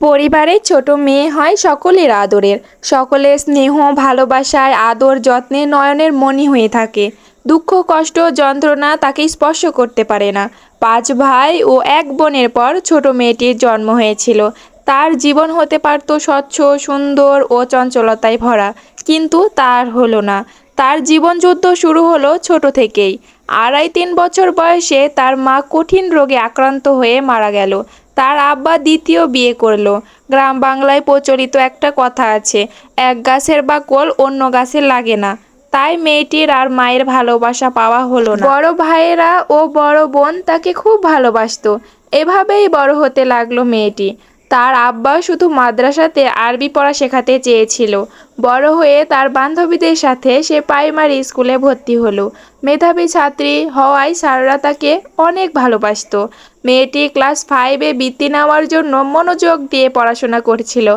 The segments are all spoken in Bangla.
পরিবারে ছোট মেয়ে হয় সকলের আদরের। সকলের স্নেহ, ভালোবাসায় আদর যত্নে নয়নের মণি হয়ে থাকে। দুঃখ, কষ্ট, যন্ত্রণা তাকে স্পর্শ করতে পারে না। পাঁচ ভাই ও এক বোনের পর ছোট মেয়েটির জন্ম হয়েছিল। তার জীবন হতে পারত স্বচ্ছ, সুন্দর ও চঞ্চলতায় ভরা। কিন্তু তার হলো না। তার জীবন যুদ্ধ শুরু হলো ছোট থেকেই। আড়াই তিন বছর বয়সে তার মা কঠিন রোগে আক্রান্ত হয়ে মারা গেল। তার আব্বা দ্বিতীয় বিয়ে করল। গ্রাম বাংলায় প্রচলিত একটা কথা আছে, এক গাছের বাকল অন্য গাছে লাগে না। তাই মেয়েটির আর মায়ের ভালোবাসা পাওয়া হলো না। বড় ভাইয়েরা ও বড় বোন তাকে খুব ভালোবাসতো। এভাবেই বড় হতে লাগল মেয়েটি। তার আব্বা শুধু মাদ্রাসাতে আরবি পড়া শেখাতে চেয়েছিল। বড় হয়ে তার বান্ধবীদের সাথে সে প্রাইমারি স্কুলে ভর্তি হলো। মেধাবী ছাত্রী হওয়ায় স্যাররা তাকে অনেক ভালোবাসতো। মেয়েটি ক্লাস ফাইভে বৃত্তি নেওয়ার জন্য মনোযোগ দিয়ে পড়াশোনা করছিল।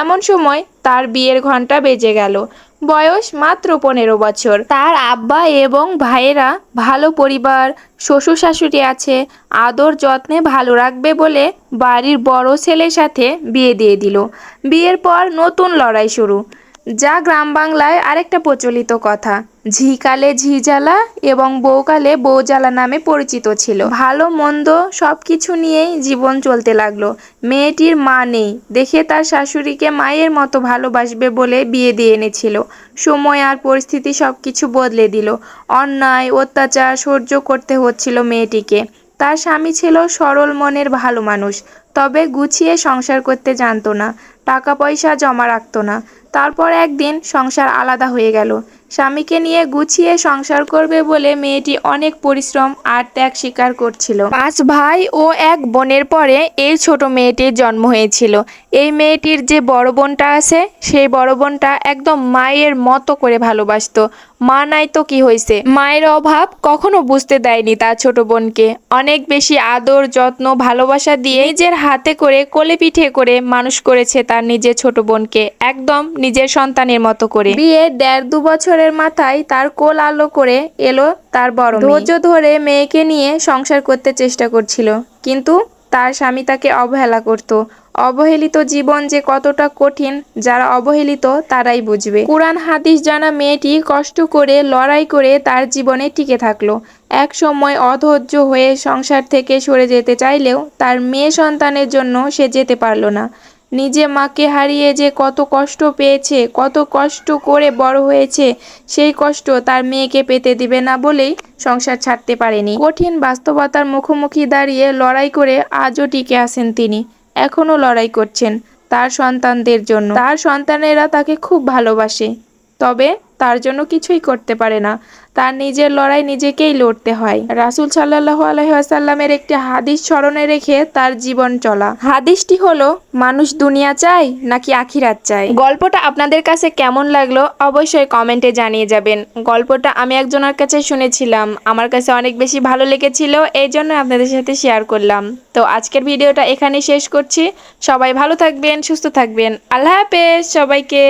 এমন সময় তার বিয়ের ঘণ্টা বেজে গেল। বয়স মাত্র পনেরো বছর। তার আব্বা এবং ভাইয়েরা ভালো পরিবার শ্বশুর শাশুড়ি আছে, আদর যত্নে ভালো রাখবে বলে বাড়ির বড় ছেলের সাথে বিয়ে দিয়ে দিল। বিয়ের পর নতুন লড়াই শুরু। যা গ্রাম বাংলায় আরেকটা প্রচলিত কথা। ঝিকালে ঝিজালা এবং বউকালে বউজালা নামে পরিচিত ছিল। ভালো মন্দ সব কিছু নিয়েই জীবন চলতে লাগল। মেয়েটির মা নেই। দেখে তার শাশুড়িকে মায়ের মতো ভালোবাসবে বলে বিয়ে দিয়ে এনেছিল। সময় আর পরিস্থিতি সব কিছু বদলে দিল। অন্যায়, অত্যাচার সহ্য করতে হচ্ছিল মেয়েটিকে। তার স্বামী ছিল সরল মনের ভালো মানুষ। তবে গুছিয়ে সংসার করতে জানতো না। টাকা পয়সা জমা রাখতো না। তারপর একদিন সংসার আলাদা হয়ে গেল। স্বামীকে নিয়ে গুছিয়ে সংসার করবে বলে মেয়েটি অনেক পরিশ্রম আর ত্যাগ স্বীকার করছিল। পাঁচ ভাই ও এক বোনের পরে এই ছোট মেয়েটির জন্ম হয়েছিল। এই মেয়েটির যে বড় বোনটা আছে, সেই বড় বোনটা একদম মায়ের মতো করে ভালোবাসতো। মা নাই তো কি হয়েছে মায়ের অভাব কখনো বুঝতে দেয়নি তার ছোট বোনকে। অনেক বেশি আদর, যত্ন, ভালোবাসা দিয়ে নিজের হাতে করে কোলে পিঠে করে মানুষ করেছে তার নিজের ছোট বোনকে, একদম নিজের সন্তানের মতো করে। বিয়ে দেড় দু বছরের মাথায় তার কোল আলো করে এলো তার বড় ধৈর্য ধরে মেয়েকে নিয়ে সংসার করতে চেষ্টা করছিল, কিন্তু তার স্বামী তাকে অবহেলা করত। অবহেলিত জীবন যে কতটা কঠিন, যারা অবহেলিত তারাই বুঝবে। কোরআন হাদিস জানা মেয়েটি কষ্ট করে, লড়াই করে তার জীবনে টিকে থাকল। এক সময় অধৈর্য হয়ে সংসার থেকে সরে যেতে চাইলেও তার মেয়ে সন্তানের জন্য সে যেতে পারল না। নিজে মাকে হারিয়ে যে কত কষ্ট পেয়েছে, কত কষ্ট করে বড় হয়েছে, সেই কষ্ট তার মেয়েকে পেতে দিবে না বলেই সংসার ছাড়তে পারেনি। কঠিন বাস্তবতার মুখোমুখি দাঁড়িয়ে লড়াই করে আজও টিকে আছেন তিনি, এখনও লড়াই করছেন তার সন্তানদের জন্য। তার সন্তানেরা তাকে খুব ভালোবাসে, তবে তার জন্য কিছুই করতে পারে না। তার নিজের লড়াই নিজেকেই লড়তে হয়। রাসুল সাল্লাহ আলহাসাল্লামের একটি হাদিস স্মরণে রেখে তার জীবন চলা। হাদিসটি হলো, মানুষ দুনিয়া চায় নাকি আখিরাত চায়? গল্পটা আপনাদের কাছে কেমন লাগল অবশ্যই কমেন্টে জানিয়ে যাবেন। গল্পটা আমি একজনের কাছে শুনেছিলাম, আমার কাছে অনেক বেশি ভালো লেগেছিল, এই জন্য আপনাদের সাথে শেয়ার করলাম। তো আজকের ভিডিওটা এখানে শেষ করছি। সবাই ভালো থাকবেন, সুস্থ থাকবেন। আল্লাহ হাফেজ সবাইকে।